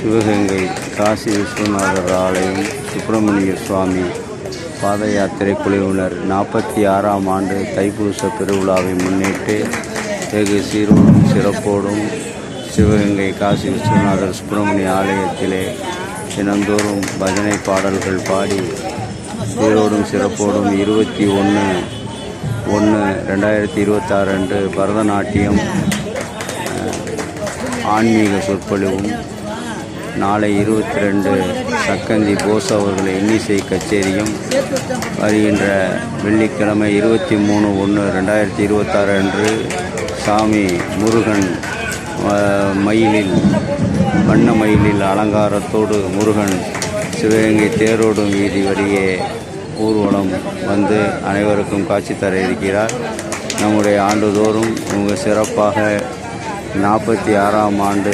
சிவகங்கை காசி விஸ்வநாதர் ஆலயம் சுப்பிரமணிய சுவாமி பாத யாத்திரை குழுவினர் நாற்பத்தி ஆறாம் ஆண்டு தைப்பூச பெருவிழாவை முன்னிட்டு வெகு சீரோடும் சிறப்போடும் சிவகங்கை காசி விஸ்வநாதர் சுப்பிரமணிய ஆலயத்திலே தினந்தோறும் பஜனை பாடல்கள் பாடி சீரோடும் சிறப்போடும் இருபத்தி ஒன்று ஒன்று ரெண்டாயிரத்தி இருபத்தாறு அன்று பரதநாட்டியம் ஆன்மீக சொற்பொழிவும் நாளை இருபத்தி ரெண்டு சக்கந்தி போஸ் அவர்கள் இன்னிசை கச்சேரியும் வருகின்ற வெள்ளிக்கிழமை இருபத்தி மூணு ஒன்று ரெண்டாயிரத்தி இருபத்தாறு அன்று சாமி முருகன் மயிலில் வண்ண மயிலில் அலங்காரத்தோடு முருகன் சிவகங்கை தேரோடும் வீதி வழியே ஊர்வலம் வந்து அனைவருக்கும் காட்சி தர இருக்கிறார். நம்முடைய ஆண்டுதோறும் மிக சிறப்பாக நாற்பத்தி ஆறாம் ஆண்டு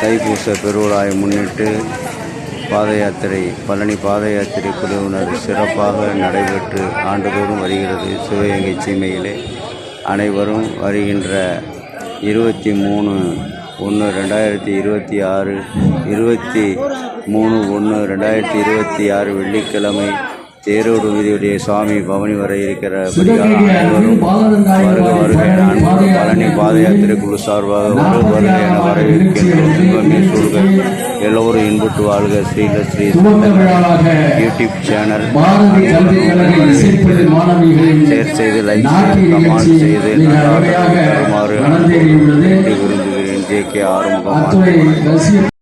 தைப்பூச பெருவிழாவை முன்னிட்டு பாத யாத்திரை பழனி பாத யாத்திரை குழுவினர் சிறப்பாக நடைபெற்று ஆண்டுதோறும் வருகிறது. சிவகங்கை சீமையிலே அனைவரும் வருகின்ற இருபத்தி மூணு ஒன்று ரெண்டாயிரத்தி இருபத்தி ஆறு இருபத்தி மூணு ஒன்று ரெண்டாயிரத்தி இருபத்தி ஆறு வெள்ளிக்கிழமை தேரோடு விதியுடைய சுவாமி பவனி வர இருக்கிறபடியால் அனைவரும் வருக வருக. நான் பழனி பாத யாத்திரை குழு சார்பாக ஒரு வருகை என வரவேற்கின்றோம். இன்பமே எல்லோரும் இன்புட்டு வாழ்க. Shri YouTube channel. ஷேர் செய்து லைக் செய்து கமெண்ட் செய்து தருமாறு விரும்புகிறேன் ஜே கே ஆறுமுகம்